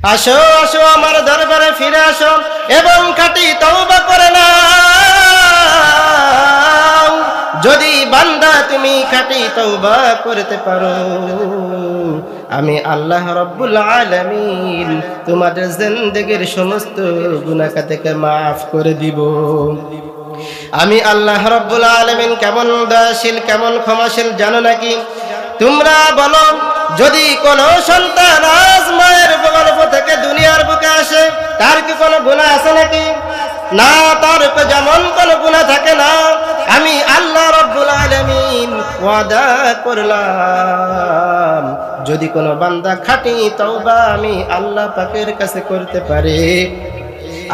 আসো আসো আমার দরবারে ফিরে আসো এবং খাটি তওবা করে না যদি বান্দা তুমি খাটি তওবা করতে পারো, আমি আল্লাহ রব্বুল আলামিন তোমাদের জিন্দেগির সমস্ত গুনাহ থেকে মাফ করে দিব। আমি আল্লাহ রব্বুল আলামিন কেমন দয়াশীল কেমন ক্ষমাশীল জানো নাকি? তোমরা বলো, যদি কোনো সন্তান আজ মায়ের গল্প থেকে দুনিয়ার বুকে আসে, তার কি কোনো গুণা আছে নাকি? না, তার উপর যেমন কোনো গুণা থাকে না, আমি আল্লাহ রব্বুল আলামিন ওয়াদা করলাম। যদি কোনো বান্দা খাটি তওবা আমি আল্লাহ পাকের কাছে করতে পারি,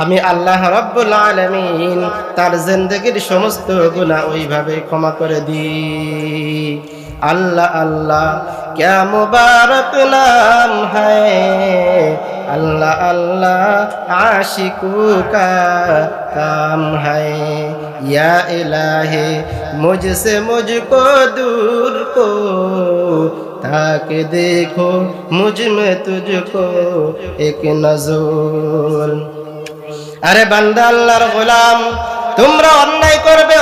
আমি আল্লাহ রব্বুল আলামিন তার জিন্দগির সমস্ত গুনাহ ওইভাবে ক্ষমা করে দিই। আল্লাহ আল্লাহ, ক্যা মুবারক নাম হ্যায় আল্লাহ আল্লাহ, আশিকু কাম হ্যা? ইলাহে, মুঝসে মুঝকো দূর কো, তাকে দেখো মুঝ মে তুঝকো, এক নজর। আরে বান্দা, আল্লাহর গোলাম, তোমরা অন্যায় করবে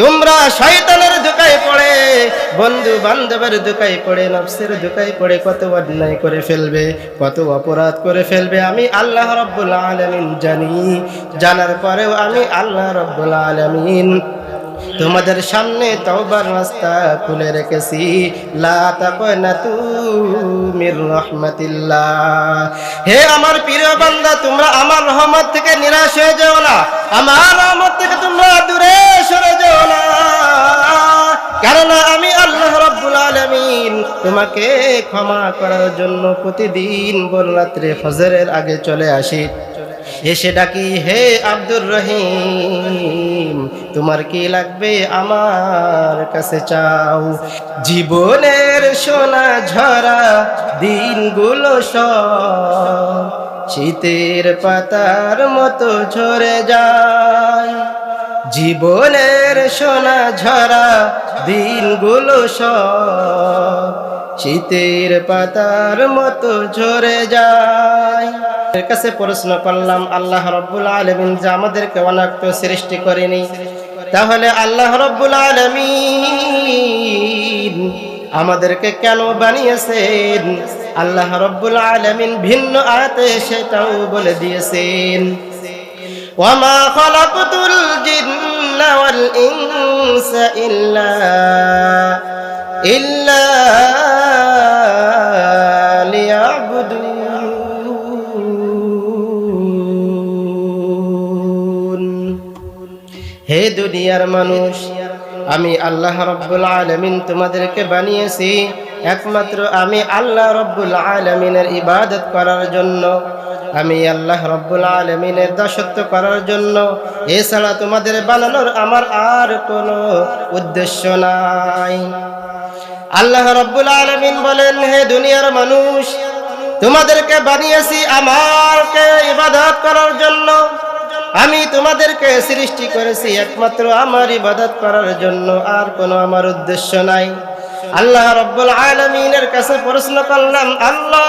তোমরা শয়তানের ধোকায় পড়ে বন্ধু বান্ধবের ধোকায় পড়ে, নফসের ধোকায় পড়ে, কত অন্যায় করে ফেলবে, কত অপরাধ করে ফেলবে, আমি আল্লাহ রব্বুল আলমিন জানি। জানার পরেও আমি আল্লাহ রব্বুল আলামিন তোমাদের সামনে তওবার রাস্তা খুলে রেখেছি। হে আমার প্রিয় বান্দা, তোমরা আমার রহমত থেকে নিরাশ হয়ে যেও না। আমার রহমত থেকে তোমরা দূরে সরে যেও না। কেননা আমি আল্লাহ রাব্বুল আলামিন তোমাকে ক্ষমা করার জন্য প্রতিদিন রাত্রে ফজরের আগে চলে আসি। এসে ডাকি, হে আব্দুর রহিম, তোমার কি লাগবে আমার কাছে চাও? জীবনের সোনা ঝরা দিনগুলো সব শীতের পাতার মতো ঝরে যায়। জীবনের সোনা ঝরা দিনগুলো সব শীতের পাতার মতো ঝরে যায়। এর কাছে প্রশ্ন করলাম, আল্লাহ রব্বুল আলমিন যে আমাদেরকে অনাক্ত সৃষ্টি করেনি, তাহলে আল্লাহ রব্বুল আলমিন আমাদেরকে কেন বানিয়েছেন? আল্লাহ রব্বুল আলমিন ভিন্ন আয়াতে সেটাও বলে দিয়েছেন, ওয়ামা ইনসা ইল্লা ইল্লা লিয়াবুদুন। হে দুনিয়ার মানুষ, আমি আল্লাহ রব্বুল আলমিন তোমাদেরকে বানিয়েছি। একমাত্র আমি আল্লাহ রব্বুল আলমিনের ইবাদত করার জন্য, আমি আল্লাহ রব্বুল আলমিনের দাসত্ব করার জন্য। এছাড়া তোমাদের বানানোর আমার আর কোনো উদ্দেশ্য নাই। আল্লাহ রব্বুল আলমিন বলেন, হে দুনিয়ার মানুষ, তোমাদেরকে বানিয়েছি আমারকে ইবাদত করার জন্য। আমি তোমাদেরকে সৃষ্টি করেছি একমাত্র আমার ইবাদত করার জন্য, আর কোনো আমার উদ্দেশ্য নাই। আল্লাহ রব্বুল আলমিনের কাছে প্রশ্ন করলাম, আল্লাহ,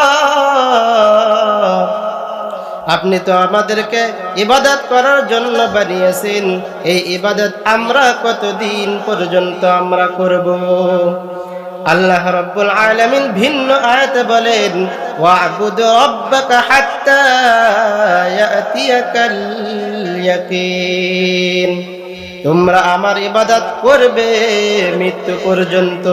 আপনি তো আমাদেরকে ইবাদত করার জন্য বানিয়েছেন। এই ইবাদত আমরা কতদিন পর্যন্ত আমরা করব? আল্লাহ রব্বুল আলামিন ভিন্ন আয়াতে বলেন ওয়াবুদ ربك حتى يأتيك اليقين. তোমরা আমার ইবাদত করবে মৃত্যু পর্যন্ত।